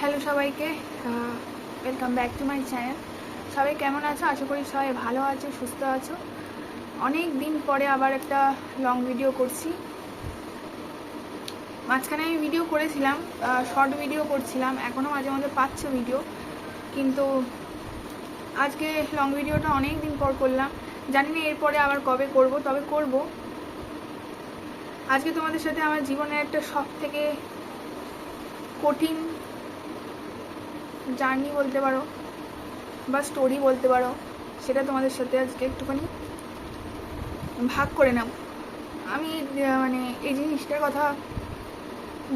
Hello সবাইকে welcome back to my channel সবাই কেমন আছো? আশা করি সবাই ভালো আছো, সুস্থ আছো। অনেক দিন পরে আবার একটা লং ভিডিও করছি। মাঝখানে আমি ভিডিও করেছিলাম শর্ট ভিডিও করছিলাম এখনও মাঝে মাঝে পাচ্ছ ভিডিও কিন্তু আজকে লং ভিডিওটা অনেক দিন পর করলাম। জানি না এরপরে আবার কবে করব, তবে করব। আজকে তোমাদের সাথে আমার জীবনের একটা সব থেকে কঠিন জার্নি বলতে পারো বা স্টোরি বলতে পারো, সেটা তোমাদের সাথে আজকে একটুখানি ভাগ করে নাও আমি মানে এই জিনিসটার কথা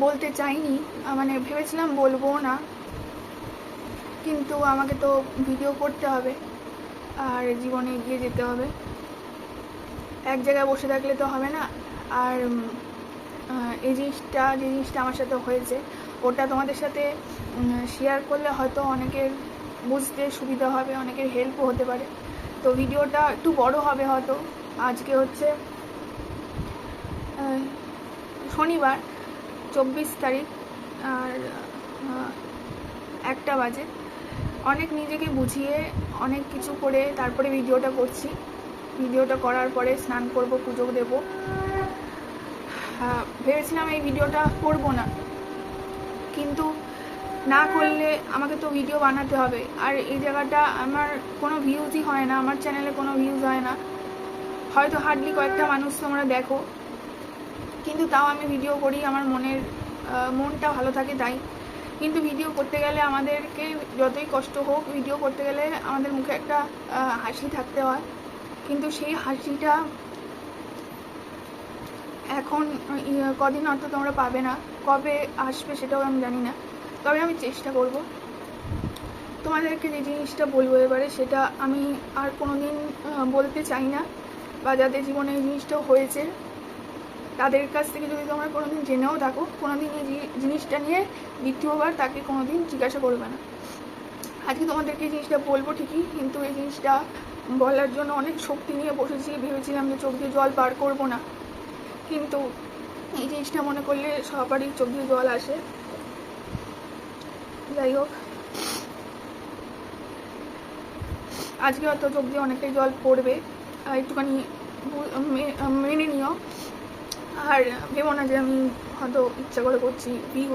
বলতে চাইনি মানে ভেবেছিলাম বলব না, কিন্তু আমাকে তো ভিডিও করতে হবে, আর জীবনে এগিয়ে যেতে হবে। এক জায়গায় বসে থাকলে তো হবে না, আর এই জিনিসটা, যে জিনিসটা আমার সাথে হয়েছে ওটা তোমাদের সাথে শেয়ার করলে হয়তো অনেকের বুঝতে সুবিধা হবে, অনেকের হেল্পও হতে পারে। তো ভিডিওটা একটু বড় হবে হয়তো। আজকে হচ্ছে শনিবার, চব্বিশ তারিখ, আর একটা বাজে। অনেক নিজেকে বুঝিয়ে, অনেক কিছু করে তারপরে ভিডিওটা করছি। ভিডিওটা করার পরে স্নান করব, পুজো দেবো। ভেবেছিলাম এই ভিডিওটা করব না। কিন্তু না করলে আমাকে তো ভিডিও বানাতে হবে। আর এই জায়গাটা আমার কোনো ভিউজই হয় না, আমার চ্যানেলে কোনো ভিউজ হয় না। হয়তো হার্ডলি কয়েকটা মানুষ তোমরা দেখো। কিন্তু তাও আমি ভিডিও করি, আমার মনের মনটা ভালো থাকে তাই। কিন্তু ভিডিও করতে গেলে আমাদেরকে যতই কষ্ট হোক ভিডিও করতে গেলে আমাদের মুখে একটা হাসি থাকতে হয়। কিন্তু সেই হাসিটা এখন ইয়ে, কদিন অর্থ তোমরা পাবে না। কবে আসবে সেটাও আমি জানি না। তবে আমি চেষ্টা করব। তোমাদেরকে যে জিনিসটা বলব এবারে সেটা আমি আর কোনো দিন বলতে চাই না। বা যাদের জীবনে এই জিনিসটা হয়েছে তাদের কাছ থেকে যদি তোমরা কোনো দিন জেনেও থাকো কোনো দিন এই জিনিসটা নিয়ে দ্বিতীয়বার তাকে কোনো দিন জিজ্ঞাসা করবে না। আজকে তোমাদেরকে এই জিনিসটা বলব ঠিকই কিন্তু এই জিনিসটা বলার জন্য অনেক শক্তি নিয়ে বসেছি। ভেবেছিলাম যে চোখ দিয়ে জল পার করব না। কিন্তু এই জিনিসটা মনে করলে সবারই চোখ দিয়ে জল আসে। যাই হোক। আজকে হয়তো চোখ দিয়ে অনেকটাই জল পড়বে। একটুখানি মেনে নিও। আর ভেবো না যে আমি হয়তো ইচ্ছা করে করছি ভিউ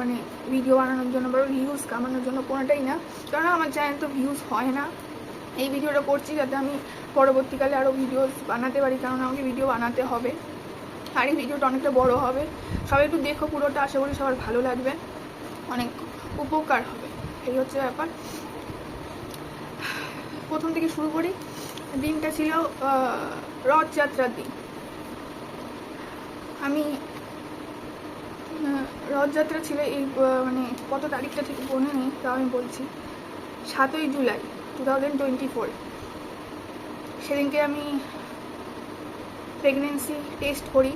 মানে ভিডিও বানানোর জন্য বা ভিউজ কামানোর জন্য কোনোটাই না। কারণ আমার চ্যানেল তো ভিউজ হয় না। এই ভিডিওটা করছি যাতে আমি পরবর্তীকালে আরও ভিডিওস বানাতে পারি। কারণ আমাকে ভিডিও বানাতে হবে। আর এই ভিডিওটা অনেকটা বড় হবে। সবাই একটু দেখো পুরোটা, আশা করি সবার ভালো লাগবে। অনেক উপকার হবে, এই হচ্ছে ব্যাপার। প্রথম থেকে শুরু করি। দিনটা ছিল রথযাত্রার দিন। আমি রথযাত্রা ছিল এই মানে কত তারিখটা ঠিক মনে নেই, তাও আমি বলছি। সাতই July two thousand twenty four সেদিনকে আমি প্রেগনেন্সি টেস্ট করি।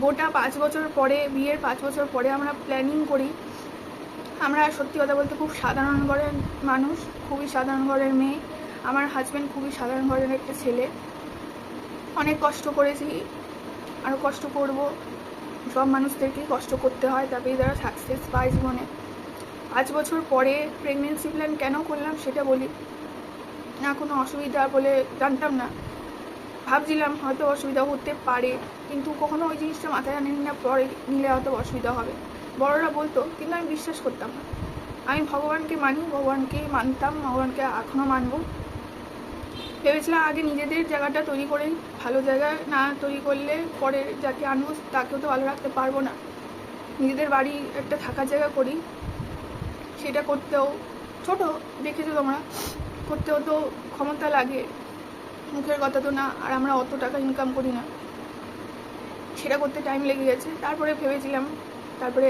গোটা পাঁচ বছর পরে, বিয়ের পাঁচ বছর পরে আমরা প্ল্যানিং করি। আমরা সত্যি কথা বলতে খুব সাধারণ ঘরের মানুষ, খুবই সাধারণ ঘরের মেয়ে। আমার হাজব্যান্ড খুবই সাধারণ ঘরের একটা ছেলে। অনেক কষ্ট করেছি আরও কষ্ট করব। সব মানুষদেরকেই কষ্ট করতে হয় তবেই তারা সাকসেস পায় জীবনে। পাঁচ বছর পরে প্রেগনেন্সি প্ল্যান কেন করলাম সেটা বলি। না কোনো অসুবিধা বলে জানতাম না। ভাবছিলাম হয়তো অসুবিধা হতে পারে, কিন্তু কখনো ওই জিনিসটা মাথায় আনেনি না, পরে নিলে হয়তো অসুবিধা হবে। বড়রা বলতো, কিন্তু আমি বিশ্বাস করতাম না। আমি ভগবানকে মানি, ভগবানকে মানতাম, ভগবানকে এখনও মানব। ভেবেছিলাম আগে নিজেদের জায়গাটা তৈরি করেই ভালো জায়গা না তৈরি করলে পরে যাকে আনব তাকেও তো ভালো রাখতে পারব না। নিজেদের বাড়ি একটা থাকার জায়গা করি, সেটা করতেও, ছোট দেখেছ তোমরা, করতেও তো ক্ষমতা লাগে। মুখের কথা তো না, আর আমরা অত টাকা ইনকাম করি না। সেটা করতে টাইম লেগে গেছে। তারপরে ভেবেছিলাম, তারপরে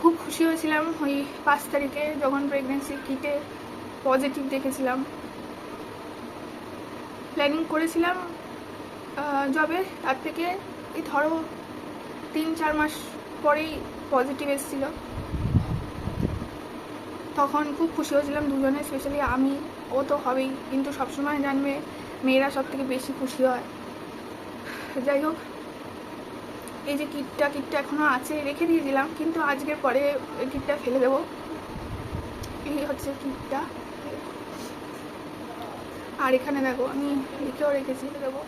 খুব খুশি হয়েছিলাম ওই পাঁচ তারিখে যখন প্রেগনেন্সি কিটে পজিটিভ দেখেছিলাম। প্ল্যানিং করেছিলাম জবে তার থেকে এই ধরো তিন, চার মাস পরেই পজিটিভ এসেছিল। তখন খুব খুশি হয়েছিলাম দুজনে স্পেশালি আমি। ও তো হবেই, কিন্তু সবসময় জানবে মেয়েরা সব থেকে বেশি খুশি হয়। যাই হোক, এই যে কিটটা কিটটা এখনও আছে, রেখে দিয়েছিলাম, কিন্তু আজকের পরে কিটটা ফেলে দেবো। এই হচ্ছে কিটটা। আর এখানে দেখো, আমি লিখেও রেখেছি দেবো।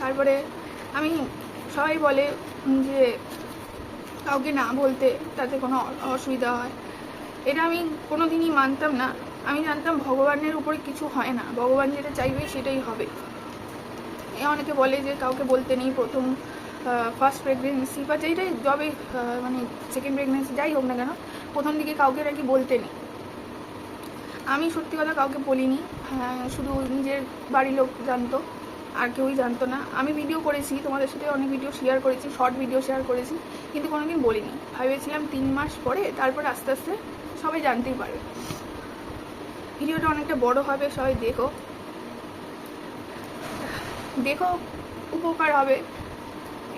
তারপরে আমি, সবাই বলে যে কাউকে না বলতে তাতে কোনো অসুবিধা হয়। এটা আমি কোনো দিনই মানতাম না। আমি জানতাম ভগবানের উপরে কিছু হয় না। ভগবান যেটা চাইবে সেটাই হবে। এ অনেকে বলে যে কাউকে বলতে নেই প্রথম ফার্স্ট প্রেগনেন্সি বা যেটাই জবে মানে সেকেন্ড প্রেগনেন্সি যাই হোক না কেন প্রথম দিকে কাউকে নাকি বলতে নেই। আমি সত্যি কথা কাউকে বলিনি। হ্যাঁ, শুধু নিজের বাড়ির লোক জানতো আর কেউই জানতো না। আমি ভিডিও করেছি তোমাদের সাথে অনেক ভিডিও শেয়ার করেছি শর্ট ভিডিও শেয়ার করেছি কিন্তু কোনোদিন বলিনি। ভেবেছিলাম তিন মাস পরে তারপর আস্তে আস্তে সবাই জানতেই পারবে। ভিডিওটা অনেকটা বড় হবে, সবাই দেখো। দেখো উপকার হবে।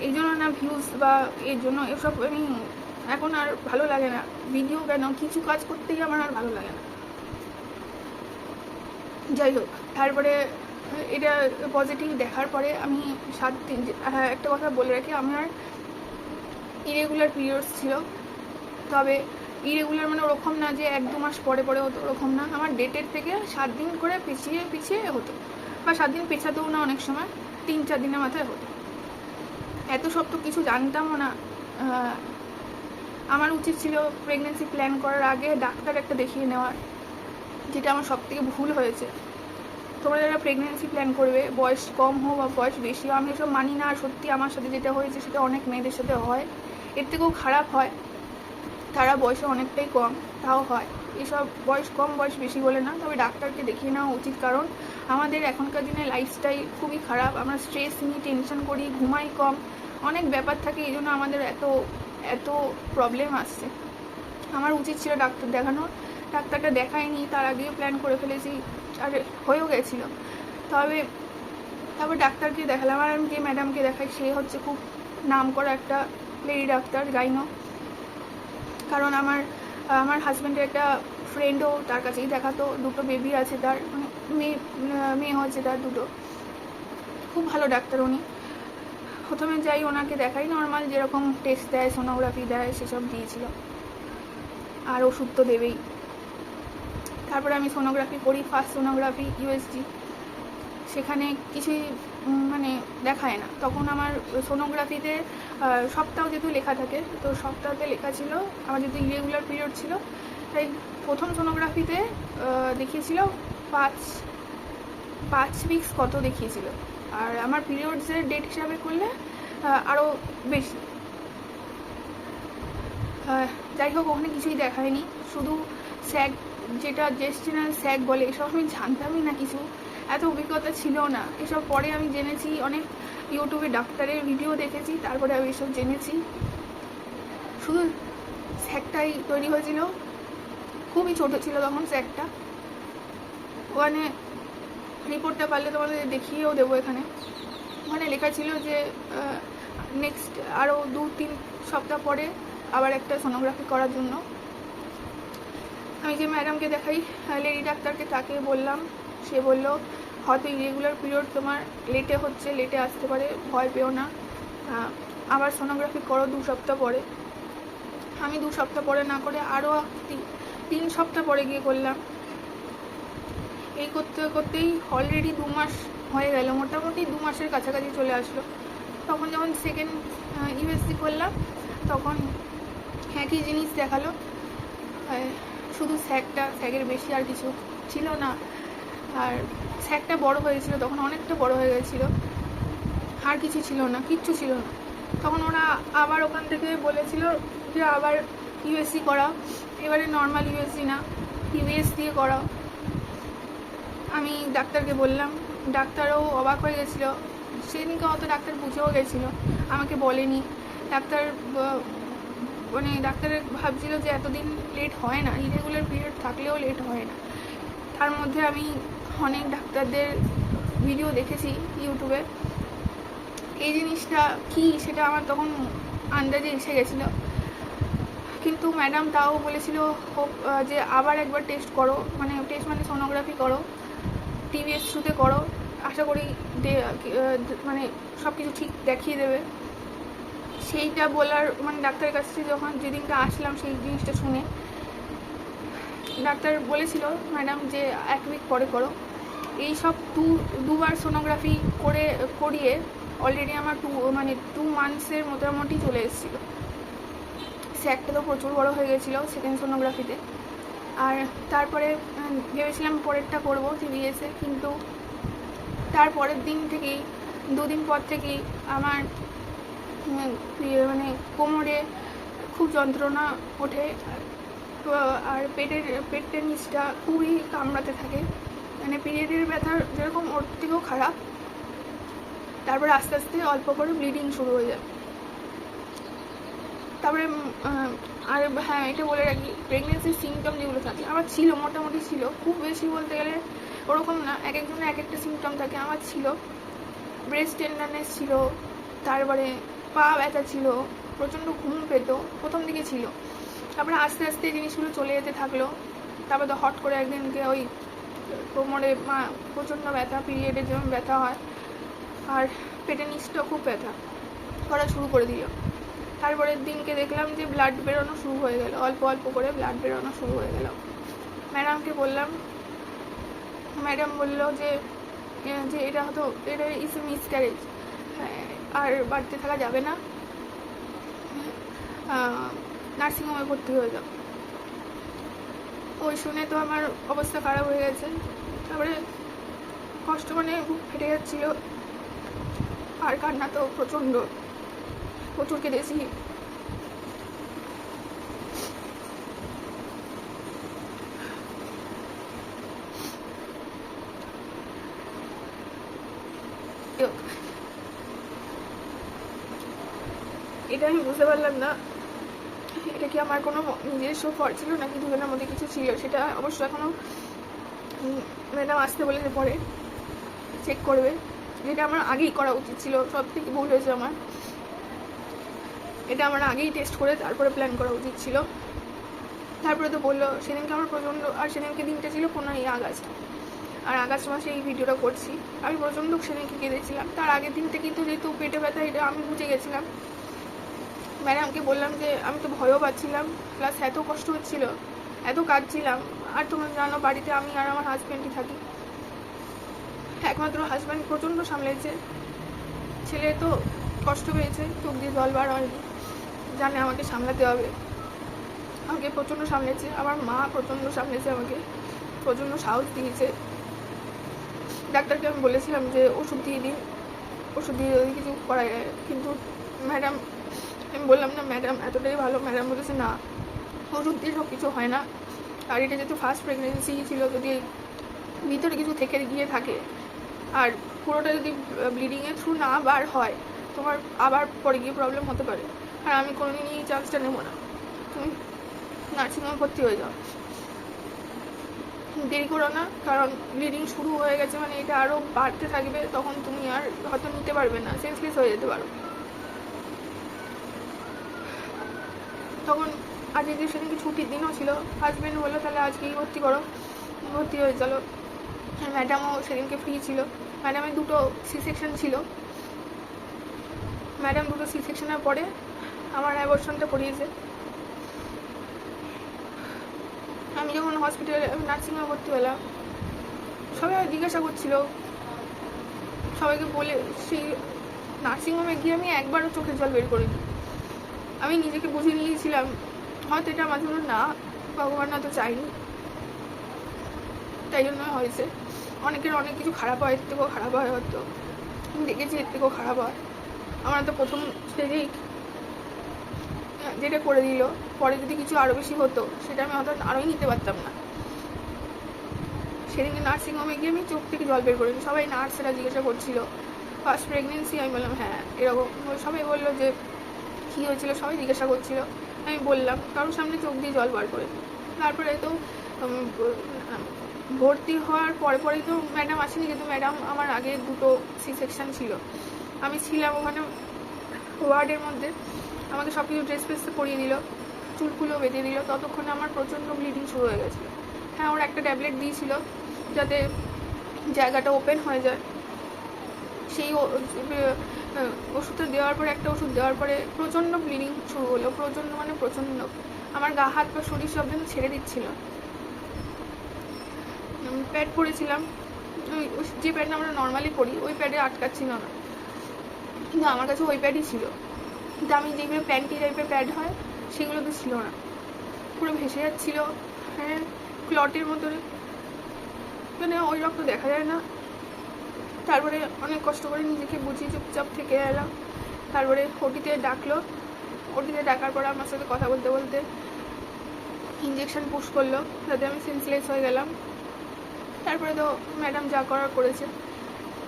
এই জন্য না ভিউজ বা এর জন্য এসব আমি এখন আর ভালো লাগে না। ভিডিও কেন? কিছু কাজ করতেই আমার আর ভালো লাগে না। যাই হোক, তারপরে এটা পজিটিভ দেখার পরে আমি সাত দিন হ্যাঁ একটা কথা বলে রাখি, আমার ইরেগুলার পিরিয়ডস ছিল। তবে ইরেগুলার মানে ওরকম না যে এক দু মাস পরে পরে হতো ওরকম না। আমার ডেটের থেকে সাত দিন করে পিছিয়ে পিছিয়ে হতো। বা সাত দিন পেছাতেও না অনেক সময় তিন চার দিনের মাথায় হতো। এত সব তো কিছু জানতামও না। আমার উচিত ছিল প্রেগনেন্সি প্ল্যান করার আগে ডাক্তার একটা দেখিয়ে নেওয়ার যেটা আমার সব থেকে ভুল হয়েছে। তোমরা যারা প্রেগনেন্সি প্ল্যান করবে বয়স কম হোক বা বয়স বেশি হোক, আমি এসব মানি না। আর সত্যি আমার সাথে যেটা হয়েছে সেটা অনেক মেয়েদের সাথে হয়। এর থেকেও খারাপ হয়। তারা বয়সে অনেকটাই কম, তাও হয়। এসব বয়স কম বয়স বেশি বলে না, তবে ডাক্তারকে দেখিয়ে নেওয়া উচিত, কারণ আমাদের এখনকার দিনে লাইফস্টাইল খুবই খারাপ। আমরা স্ট্রেস নিই টেনশন করি, ঘুমাই কম, অনেক ব্যাপার থাকে, এই জন্য আমাদের এত এত প্রবলেম আসছে। আমার উচিত ছিল ডাক্তার দেখানোর ডাক্তারটা দেখায়নি, তার আগেই প্ল্যান করে ফেলেছি, আর হয়েও গেছিল। তবে, তারপর ডাক্তারকে দেখালাম, আর আমি যে ম্যাডামকে দেখাই, সে হচ্ছে খুব নাম করা একটা লেডি ডাক্তার, গাইনো। কারণ আমার আমার হাজব্যান্ডের একটা ফ্রেন্ডও তার কাছেই দেখাতো দুটো বেবি আছে তার মানে মেয়ে মেয়ে হচ্ছে তার দুটো। খুব ভালো ডাক্তার উনি। প্রথমে যাই ওনাকে দেখাই নর্মাল যেরকম টেস্ট দেয় সোনোগ্রাফি দেয়, সেসব দিয়েছিল। আর ওষুধ তো দেবেই। তারপরে আমি সোনোগ্রাফি করি ফার্স্ট সোনোগ্রাফি ইউএসজি সেখানে কিছুই মানে দেখায় না। তখন আমার সোনোগ্রাফিতে সপ্তাহ যেহেতু লেখা থাকে, তো সপ্তাহতে লেখা ছিল, আমার যেহেতু ইরেগুলার পিরিয়ড ছিল, তাই প্রথম সোনোগ্রাফিতে দেখিয়েছিল পাঁচ পাঁচ উইক্স কত দেখিয়েছিল। আর আমার পিরিয়ডসের ডেট হিসাবে করলে আরও বেশি। যাই হোক, ওখানে কিছুই দেখায়নি। শুধু স্যাগ, যেটা জেস্টিনাল স্যাগ বলে, এসব আমি জানতামই না কিছু। এত অভিজ্ঞতা ছিল না। এসব পরে আমি জেনেছি, অনেক ইউটিউবে ডাক্তারের ভিডিও দেখেছি, তারপরে আমি এসব জেনেছি। শুধু স্যাকটাই তৈরি হয়েছিল। খুবই ছোট ছিল তখন স্যাকটা। ওখানে রিপোর্টটা পারলে তোমাদের দেখিয়েও দেবো এখানে। ওখানে লেখা ছিল যে নেক্সট আরও দু, তিন সপ্তাহ পরে আবার একটা সোনোগ্রাফি করার জন্য। আমি যে ম্যাডামকে দেখাই লেডি ডাক্তারকে তাকে বললাম, সে বলল হয়তো ইরেগুলার পিরিয়ড তোমার লেটে হচ্ছে লেটে আসতে পারে, ভয় পেও না। আবার সোনোগ্রাফি করো দু সপ্তাহ পরে। আমি দু সপ্তাহ পরে না করে আরও তিন সপ্তাহ পরে গিয়ে করলাম। এই করতে করতেই অলরেডি দু মাস হয়ে গেল, মোটামুটি দু মাসের কাছাকাছি চলে আসলো। তখন যখন সেকেন্ড ইউএসসি করলাম, তখন একই জিনিস দেখাল। শুধু স্যাকটা স্যাকের বেশি আর কিছু ছিল না। আর স্যাকটা বড় হয়েছিল তখন অনেকটা বড় হয়ে গেছিল। আর কিছু ছিল না, কিচ্ছু ছিল না। তখন ওরা আবার ওখান থেকে বলেছিল যে আবার ইউএসসি করাও। এবারে নর্মাল ইউএসসি না ইউএস দিয়ে করাও। আমি ডাক্তারকে বললাম, ডাক্তারও অবাক হয়ে গেছিল। সেদিনকে অত ডাক্তার বুঝেও গেছিল, আমাকে বলেনি। ডাক্তার মানে ডাক্তারের ভাবছিল যে এতদিন লেট হয় না ইরেগুলার পিরিয়ড থাকলেও লেট হয় না। তার মধ্যে আমি অনেক ডাক্তারদের ভিডিও দেখেছি ইউটিউবে এই জিনিসটা কি সেটা আমার তখন আন্দাজে এসে গেছিল। কিন্তু ম্যাডাম তাও বলেছিল যে আবার একবার টেস্ট করো মানে টেস্ট মানে সোনোগ্রাফি করো টিভিএস থ্রুতে করো, আশা করি মানে সব কিছু ঠিক দেখিয়ে দেবে। সেইটা বলার মানে ডাক্তারের কাছ যখন যেদিনটা আসলাম সেই জিনিসটা শুনে ডাক্তার বলেছিল, ম্যাডাম, যে এক উইক পরে করো। এই সব টু দুবার সোনোগ্রাফি করে, করিয়ে অলরেডি আমার টু মানে টু মান্থসের মোটামুটি চলে এসেছিল। স্যাকটা তো প্রচুর বড় হয়ে গেছিল সেকেন্ড সোনোগ্রাফিতে আর তারপরে ভেবেছিলাম পরেরটা করব সিবিএসে কিন্তু তার পরের দিন থেকেই, দুদিন পর থেকেই আমার ইয়ে মানে কোমরে খুব যন্ত্রণা ওঠে। আর পেটের পেটের নিচটা খুবই কামড়াতে থাকে। মানে পিরিয়ডের ব্যথা যেরকম ওর থেকেও খারাপ। তারপরে আস্তে আস্তে অল্প করে ব্লিডিং শুরু হয়ে যায়। তারপরে আর হ্যাঁ এটা বলে রাখি প্রেগনেন্সির সিমটম যেগুলো থাকে, আমার ছিল, মোটামুটি ছিল। খুব বেশি বলতে গেলে ওরকম না, এক একজনের এক একটা সিমটম থাকে, আমার ছিল। ব্রেস্ট টেন্ডারনেস ছিল, তারপরে পা ব্যথা ছিল, প্রচণ্ড ঘুম পেত, প্রথম দিকে ছিল। তারপরে আস্তে আস্তে জিনিসগুলো চলে যেতে থাকল। তারপরে তো হট করে একদিনকে ওই কোমরে প্রচণ্ড ব্যথা পিরিয়ডের যেমন ব্যথা হয়, আর পেটের নিচটা খুব ব্যথা, করা শুরু করে দিল। তারপরের দিনকে দেখলাম যে ব্লাড বেরোনো শুরু হয়ে গেল, অল্প অল্প করে ব্লাড বেরোনো শুরু হয়ে গেল। ম্যাডামকে বললাম, ম্যাডাম বলল যে যে এটা হয়তো, এটা ইস মিসক্যারেজ আর বাড়িতে থাকা যাবে না। নার্সিংহোমে ভর্তি হয়ে যাও ওই শুনে তো আমার অবস্থা খারাপ হয়ে গেছে। তারপরে কষ্ট মানে বুক ফেটে যাচ্ছিল। আর কান্না তো প্রচণ্ড। প্রচুর কেঁদেছি। এটা আমি বুঝতে পারলাম না। কি আমার কোনো নিজস্ব ফল ছিল নাকি দুজনের মধ্যে কিছু ছিল? সেটা অবশ্য এখনও ম্যাডাম আসতে বলেছে পরে চেক করবে। যেটা আমার আগেই করা উচিত ছিল, সব থেকে ভুল হয়েছে আমার। এটা আমার আগেই টেস্ট করে তারপরে প্ল্যান করা উচিত ছিল। তারপরে তো বলল, সেদিনকে আমার প্রচণ্ড আর সেদিনকে দিনটা ছিল কোনো পনেরোই আগস্ট। আর আগস্ট মাসে এই ভিডিওটা করছি। আমি প্রচণ্ড সেদিনকে কেঁদেছিলাম। তার আগের দিনটা কিন্তু যেহেতু পেটে ব্যথা, এটা আমি বুঝে গেছিলাম। ম্যাডামকে বললাম যে আমি তো ভয়ও পাচ্ছিলাম প্লাস এত কষ্ট হচ্ছিল, এত কাঁদছিলাম, আর তোমরা জানো বাড়িতে আমি আর আমার হাজব্যান্ডই থাকি। একমাত্র হাজব্যান্ড প্রচণ্ড সামলেছে, ছেলে তো কষ্ট পেয়েছে, চোখ দিয়ে জল বার হয়নি, জানে আমাকে সামলাতে হবে। আমাকে প্রচণ্ড সামলেছে, আমার মা প্রচণ্ড সামলেছে আমাকে, প্রচণ্ড সাহস দিয়েছে। ডাক্তারকে আমি বলেছিলাম যে ওষুধ দিয়ে দিন, ওষুধ দিয়ে যদি কিছু করা যায়, কিন্তু ম্যাডাম আমি বললাম, না ম্যাডাম এতটাই ভালো ম্যাডাম বলেছে, না, ওষুধ দিয়ে সব কিছু হয় না। আর এটা যেহেতু ফার্স্ট প্রেগনেন্সি ছিল, যদি ভিতরে কিছু থেকে গিয়ে থাকে, আর পুরোটা যদি ব্লিডিংয়ের থ্রু না বার হয়, তোমার আবার পরে গিয়ে প্রবলেম হতে পারে। আর আমি কোনোদিনই এই চান্সটা নেব না। তুমি নার্সিংহোমে ভর্তি হয়ে যাও। দেরি করো না, কারণ ব্লিডিং শুরু হয়ে গেছে মানে এটা আরও বাড়তে থাকবে, তখন তুমি আর হয়তো নিতে পারবে না সেন্সলেস হয়ে যেতে পারো। আজকে সেদিনকে ছুটির দিনও ছিল। হাজব্যান্ড বলল, তাহলে আজকেই ভর্তি করো। ভর্তি হয়ে চলো ম্যাডামও সেদিনকে ফ্রি ছিল। ম্যাডামের দুটো সি সেকশন ছিল। ম্যাডাম দুটো সি সেকশনের পরে আমার অ্যাবর্শনটা করিয়েছে আমি যখন হসপিটালে নার্সিংহোমে ভর্তি হলাম, সবাই জিজ্ঞাসা করছিল। সবাইকে বলে, সেই নার্সিংহোমে গিয়ে আমি একবারও চোখের জল বের করিনি। আমি নিজেকে বুঝে নিয়েছিলাম। হয়তো এটা আমার জন্য না, ভগবান হয়তো চাইনি। তাই জন্য হয়েছে। অনেকের অনেক কিছু খারাপ হয়, এর থেকেও খারাপ হয় হয়তো। দেখেছি এর থেকেও খারাপ হয়। আমার তো প্রথম স্টেজেই যেটা করে দিল, পরে যদি কিছু আরও বেশি হতো, সেটা আমি হয়তো আরোই নিতে পারতাম না। সেদিনকে নার্সিংহোমে গিয়ে আমি চোখ থেকে জল বের করিনি সবাই নার্সেরা জিজ্ঞাসা করছিল ফার্স্ট প্রেগনেন্সি আমি বললাম হ্যাঁ। এরকম সবাই বলল যে কী হয়েছিল, সবাই জিজ্ঞাসা করছিল। আমি বললাম কারোর সামনে চোখ দিয়ে জল বার করে। তারপরে তো ভর্তি হওয়ার পরে পরেই তো ম্যাডাম আসেনি, কিন্তু ম্যাডাম আমার আগে দুটো সি সেকশন ছিল। আমি ছিলাম ওখানে ওয়ার্ডের মধ্যে। আমাকে সব কিছু ড্রেস ফ্রেস পরিয়ে দিল চুলগুলো বেঁধে দিল। ততক্ষণে আমার প্রচণ্ড ব্লিডিং শুরু হয়ে গেছিল। হ্যাঁ ওরা একটা ট্যাবলেট দিয়েছিল যাতে জায়গাটা ওপেন হয়ে যায়। সেই ওষুধটা দেওয়ার পরে, একটা ওষুধ দেওয়ার পরে প্রচণ্ড ব্লিডিং শুরু হলো। প্রচণ্ড মানে প্রচণ্ড। আমার গা, হাত পা, শরীর সব যেন ছেড়ে দিচ্ছিল। প্যাড পরেছিলাম যে প্যাডটা আমরা নর্মালি পরি ওই প্যাডে আটকাচ্ছিল না কিন্তু আমার কাছে ওই প্যাডই ছিল। কিন্তু আমি যেগুলো প্যান্টি টাইপের প্যাড হয়, সেগুলো তো ছিল না। পুরো ভেসে যাচ্ছিল। হ্যাঁ ক্লটের মতো মানে ওই রক্ত দেখা যায় না। তারপরে অনেক কষ্ট করে নিজেকে বুঝিয়ে চুপচাপ থেকে এলাম। তারপরে ওটিতে ডাকলো। ওটিতে ডাকার পরে আমার সাথে কথা বলতে বলতে ইঞ্জেকশন পুশ করল যাতে আমি সেন্সলেস হয়ে গেলাম। তারপরে তো ম্যাডাম যা করার করেছে।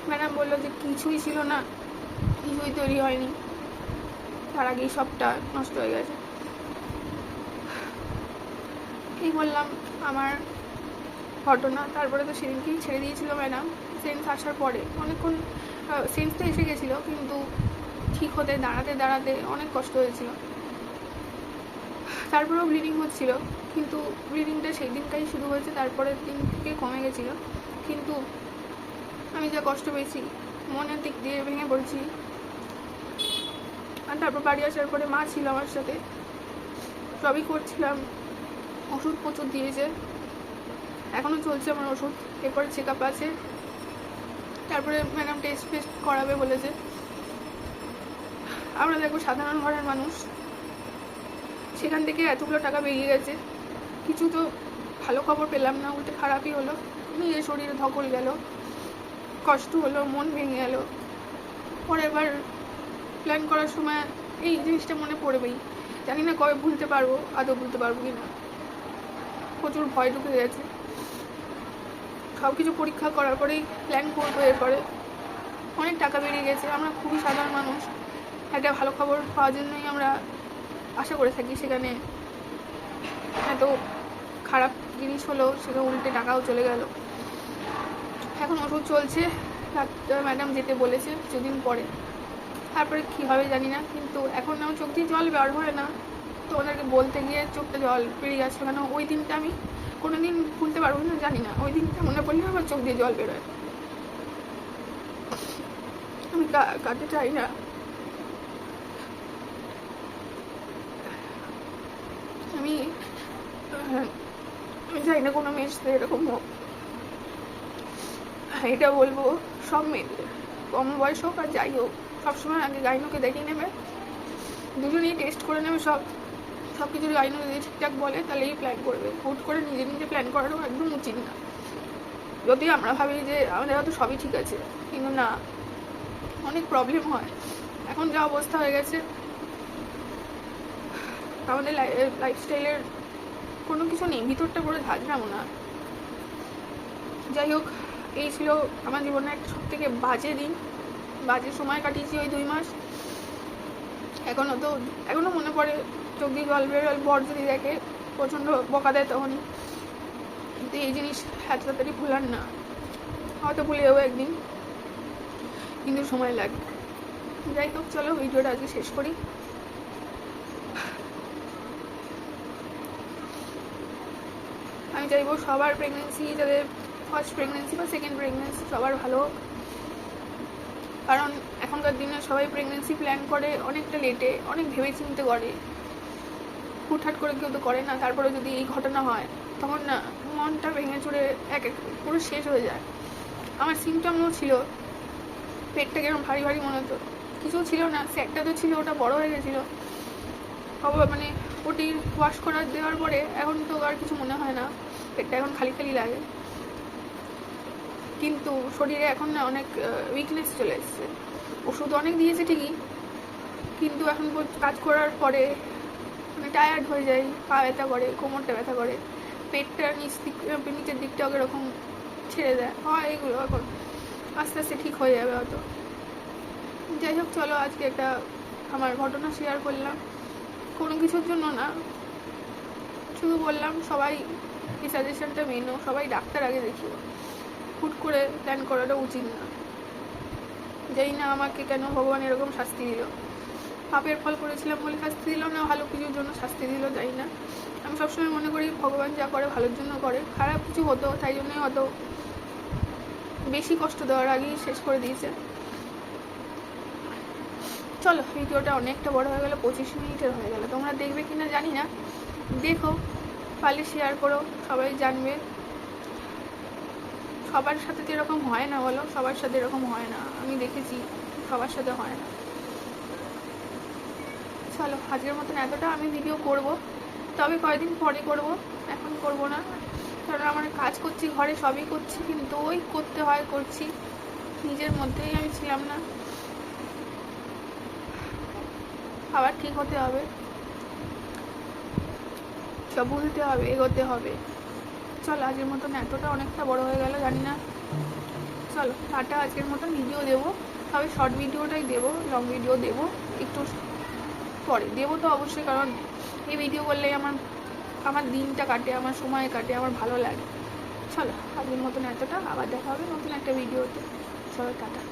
ম্যাডাম বলল যে কিছুই ছিল না, কিছুই তৈরি হয়নি। তার আগেই সবটা নষ্ট হয়ে গেছে। এই বললাম, আমার ঘটনা। তারপরে তো সেদিনকেই ছেড়ে দিয়েছিল ম্যাডাম সেন্স আসার পরে অনেকক্ষণ সেন্স তো এসে গেছিল, কিন্তু ঠিক হতে, দাঁড়াতে দাঁড়াতে অনেক কষ্ট হয়েছিল। তারপরেও ব্লিডিং হচ্ছিল, কিন্তু ব্লিডিংটা সেই দিনটাই শুরু হয়েছে, তারপরের দিন থেকে কমে গেছিল। কিন্তু আমি যা কষ্ট পেয়েছি, মনের দিক দিয়ে ভেঙে পড়ছি। আর তারপর বাড়ি আসার পরে মা ছিল আমার সাথে। সবই করছিলাম, ওষুধ প্রচুর দিয়েছে। এখনও চলছে আমার ওষুধ, এরপরে চেক আপ আছে। তারপরে ম্যাডাম টেস্ট ফেস্ট করাবে বলেছে। আমরা দেখো সাধারণ ঘরের মানুষ। সেখান থেকে এতগুলো টাকা বেরিয়ে গেছে। কিছু তো ভালো খবর পেলাম না, উল্টে খারাপই হলো। নিজের শরীরে ধকল গেল, কষ্ট হলো, মন ভেঙে গেল। পরের বার প্ল্যান করার সময় এই জিনিসটা মনে পড়বেই। জানি না কবে ভুলতে পারব, আদৌ ভুলতে পারব কি না প্রচুর ভয় ঢুকে গেছে। সব কিছু পরীক্ষা করার পরেই প্ল্যান করব এরপরে। অনেক টাকা বেরিয়ে গেছে, আমরা খুবই সাধারণ মানুষ। একটা ভালো খবর পাওয়ার জন্যই আমরা আশা করে থাকি সেখানে এত খারাপ জিনিস হলো, সেখানে উল্টে টাকাও চলে গেল। এখন ওষুধ চলছে, ডাক্তার ম্যাডাম যেতে বলেছে কিছুদিন পরে। তারপরে কী হবে জানি না, কিন্তু এখন আমার চোখ দিয়ে জল বের হয় না, তো ওনাকে বলতে গিয়ে চোখটা জল বেরিয়ে যাচ্ছিল কেন? ওই দিনটা আমি কোনো দিন ভুলতে পারব না, জানি না। ওই দিনটা মনে পড়লে আমার চোখ দিয়ে জল বেরোয়। আমি কা- কাঁদতে চাই না। আমি আমি চাই না কোনো মেয়ের সাথে এরকম হোক। এটা বলব সব মেয়েদের। কম বয়স হোক আর যাই হোক, সবসময় আগে গাইনোকে দেখিয়ে নেবে। দুজনেই টেস্ট করে নেবে সব। সব কিছু গাইনো যদি ঠিকঠাক বলে তাহলেই প্ল্যান করবে। হুট করে নিজে নিজে প্ল্যান করাটাও একদম উচিত না। যদি আমরা ভাবি যে আমাদের হয়তো সবই ঠিক আছে, কিন্তু না, অনেক প্রবলেম হয়। এখন যা অবস্থা হয়ে গেছে, আমাদের লাইফস্টাইলের কোনো কিছু নেই, ভিতরটা পুরো ঝাঁঝরা না যাই হোক, এই ছিল আমার জীবনের একটা সব থেকে বাজে দিন। বাজে সময় কাটিয়েছি ওই দুই মাস। এখনও তো এখনও মনে পড়ে চোখ দিয়ে জল বর যদি দেখে প্রচণ্ড বকা দেয় তখন কিন্তু এই জিনিস এত তাড়াতাড়ি ভুলার না। হয়তো ভুলে যাব একদিন, কিন্তু সময় লাগে। যাই হোক, চলো ভিডিওটা আজকে শেষ করি। আমি চাইব সবার প্রেগনেন্সি যাদের ফার্স্ট প্রেগনেন্সি বা সেকেন্ড প্রেগনেন্সি সবার ভালো হোক। কারণ এখনকার দিনে সবাই প্রেগনেন্সি প্ল্যান করে অনেকটা লেটে অনেক ভেবে চিন্তে করে। হুটহাট করে কেউ তো করে না তারপরে যদি এই ঘটনা হয়, তখন না, মনটা ভেঙে চুরে এক এক পুরো শেষ হয়ে যায়। আমার সিমটমও ছিল, পেটটা কেরম ভারী ভারী মনে হতো। কিছু ছিল না স্যাকটা তো ছিল, ওটা বড় হয়ে গেছিল। মানে ওটি ওয়াশ করার দেওয়ার পরে এখন তো আর কিছু মনে হয় না, পেটটা এখন খালি খালি লাগে। কিন্তু শরীরে এখন না অনেক উইকনেস চলে এসছে। ওষুধ অনেক দিয়েছে ঠিকই, কিন্তু এখন কাজ করার পরে টায়ার্ড হয়ে যায় পা ব্যথা করে, কোমরটা ব্যথা করে। পেটটা নিচ দিক নিচের দিকটা এরকম ছেড়ে দেয়। হয় এগুলো এখন আস্তে আস্তে ঠিক হয়ে যাবে হয়তো। যাই হোক, চলো আজকে একটা আমার ঘটনা শেয়ার করলাম। কোনো কিছুর জন্য না। শুধু বললাম, সবাই এই সাজেশনটা মেনো, সবাই ডাক্তার আগে দেখিও। হুট করে প্ল্যান করাটা উচিত না। জানি না আমাকে কেন ভগবান এরকম শাস্তি দিল। পাপের ফল করেছিলাম বলে শাস্তি দিল না, ভালো কিছুর জন্য শাস্তি দিল, জানি না। আমি সবসময় মনে করি ভগবান যা করে ভালোর জন্য করে। খারাপ কিছু হতো, তাই জন্যই হয়তো বেশি কষ্ট দেওয়ার আগেই শেষ করে দিয়েছে। চলো, ভিডিওটা অনেকটা বড় হয়ে গেল, পঁচিশ মিনিটের হয়ে গেল। তোমরা দেখবে কি না জানি না। দেখো, পারলে শেয়ার করো, সবাই জানবে। সবার সাথে তো এরকম হয় না বলো? সবার সাথে এরকম হয় না। আমি দেখেছি, সবার সাথে হয় না। চলো, আজকের মতন এতটা আমি ভিডিও করব। তবে কয়েকদিন পরে করব, এখন করব না। কারণ আমার কাজ করছি, ঘরে সবই করছি, কিন্তু ওই করতে হয়, করছি। নিজের মধ্যেই আমি ছিলাম না। আবার ঠিক হতে হবে। সব ভুলতে হবে, এগোতে হবে। চলো, আজকের মতন এতটা অনেকটা বড় হয়ে গেল, জানি না। চলো, টাটা, আজকের মতন ভিডিও দেবো। তবে শর্ট ভিডিওটাই দেবো লং ভিডিও দেবো। একটু পরে, দেবো তো অবশ্যই, কারণ এই ভিডিও করলে আমার আমার দিনটা কাটে, আমার সময় কাটে, আমার ভালো লাগে। চলো, আজকের মতন এতটা, আবার দেখা হবে নতুন একটা ভিডিওতে চলো টাটা।